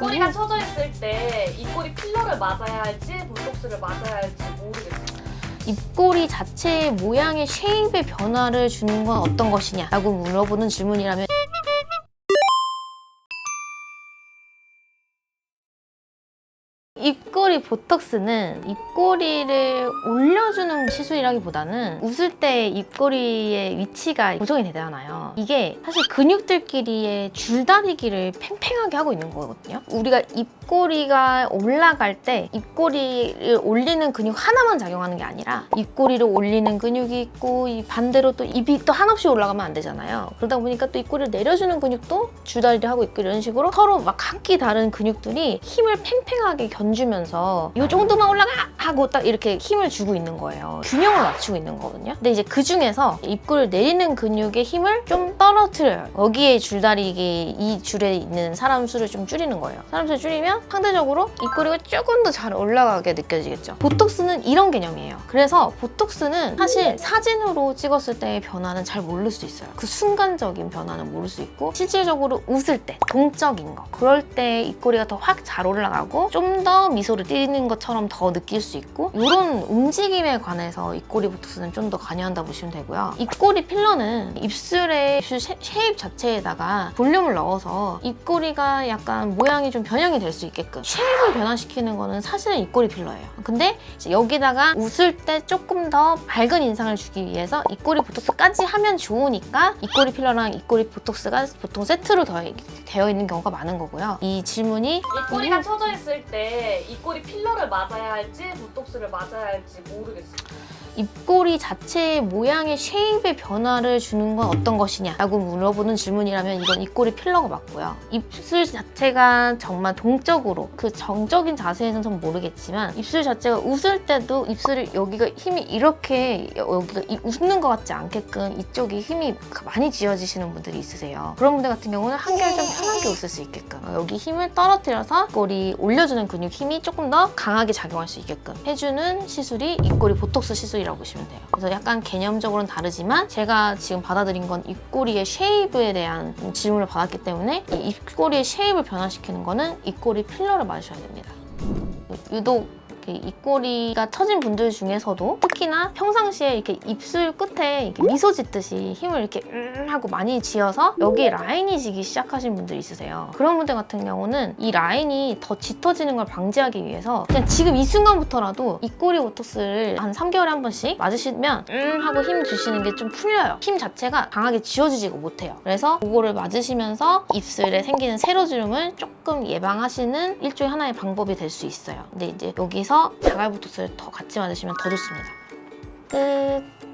입꼬리가 처져 있을 때 입꼬리 필러를 맞아야 할지 보톡스를 맞아야 할지 모르겠어요. 입꼬리 자체의 모양의 쉐입의 변화를 주는 건 어떤 것이냐 라고 물어보는 질문이라면 입 꼬리 보톡스는 입꼬리를 올려주는 시술이라기보다는 웃을 때 입꼬리의 위치가 고정이 되잖아요. 이게 사실 근육들끼리의 줄다리기를 팽팽하게 하고 있는 거거든요. 우리가 입꼬리가 올라갈 때 입꼬리를 올리는 근육 하나만 작용하는 게 아니라 입꼬리를 올리는 근육이 있고 이 반대로 또 입이 또 한없이 올라가면 안 되잖아요. 그러다 보니까 또 입꼬리를 내려주는 근육도 줄다리를 하고 있고 이런 식으로 서로 막 한 끼 다른 근육들이 힘을 팽팽하게 견주면 서 이 정도만 올라가 하고 딱 이렇게 힘을 주고 있는 거예요. 균형을 맞추고 있는 거거든요. 근데 이제 그 중에서 입꼬리를 내리는 근육의 힘을 좀 떨어뜨려요. 여기에 줄다리기 이 줄에 있는 사람 수를 좀 줄이는 거예요. 사람 수를 줄이면 상대적으로 입꼬리가 조금 더 잘 올라가게 느껴지겠죠. 보톡스는 이런 개념이에요. 그래서 보톡스는 사실 사진으로 찍었을 때의 변화는 잘 모를 수 있어요. 그 순간적인 변화는 모를 수 있고 실질적으로 웃을 때 동적인 거 그럴 때 입꼬리가 더 확 잘 올라가고 좀 더 미소 를 띠는 것처럼 더 느낄 수 있고 이런 움직임에 관해서 입꼬리 보톡스는 좀 더 관여한다 보시면 되고요. 입꼬리 필러는 입술의 입술 쉐- 쉐입 자체에다가 볼륨을 넣어서 입꼬리가 약간 모양이 좀 변형이 될 수 있게끔 쉐입을 변화시키는 거는 사실은 입꼬리 필러예요. 근데 여기다가 웃을 때 조금 더 밝은 인상을 주기 위해서 입꼬리 보톡스까지 하면 좋으니까 입꼬리 필러랑 입꼬리 보톡스가 보통 세트로 더- 되어 있는 경우가 많은 거고요. 이 질문이 입꼬리가 처져 있을 때 입 꼬리 필러를 맞아야 할지 보톡스를 맞아야 할지 모르겠어요. 입꼬리 자체의 모양의 쉐입의 변화를 주는 건 어떤 것이냐 라고 물어보는 질문이라면 이건 입꼬리 필러가 맞고요. 입술 자체가 정말 동적으로 그 정적인 자세에는 전 모르겠지만 입술 자체가 웃을 때도 입술이 여기가 힘이 이렇게 여- 여기가 이- 웃는 것 같지 않게끔 이쪽이 힘이 많이 쥐어지시는 분들이 있으세요. 그런 분들 같은 경우는 한결 좀 편하게 웃을 수 있게끔 어, 여기 힘을 떨어뜨려서 입꼬리 올려주는 근육 힘이 조금 더 강하게 작용할 수 있게끔 해주는 시술이 입꼬리 보톡스 시술 이라고 보시면 돼요. 그래서 약간 개념적으로는 다르지만 제가 지금 받아들인 건 입꼬리의 쉐입에 대한 질문을 받았기 때문에 이 입꼬리의 쉐입을 변화시키는 거는 입꼬리 필러를 맞으셔야 됩니다. 유독 이렇게 입꼬리가 처진 분들 중에서도 특히나 평상시에 이렇게 입술 끝에 이렇게 미소 짓듯이 힘을 이렇게 음 하고 많이 지어서 여기에 라인이 지기 시작하신 분들이 있으세요. 그런 분들 같은 경우는 이 라인이 더 짙어지는 걸 방지하기 위해서 그냥 지금 이 순간부터라도 입꼬리 보톡스를 한 3개월에 한 번씩 맞으시면 음 하고 힘 주시는 게 좀 풀려요. 힘 자체가 강하게 쥐어지지가 못해요. 그래서 그거를 맞으시면서 입술에 생기는 세로주름을 조금 예방하시는 일종의 하나의 방법이 될 수 있어요. 근데 이제 여기서 자갈 보톡스를 더 같이 맞으시면 더 좋습니다. 끝.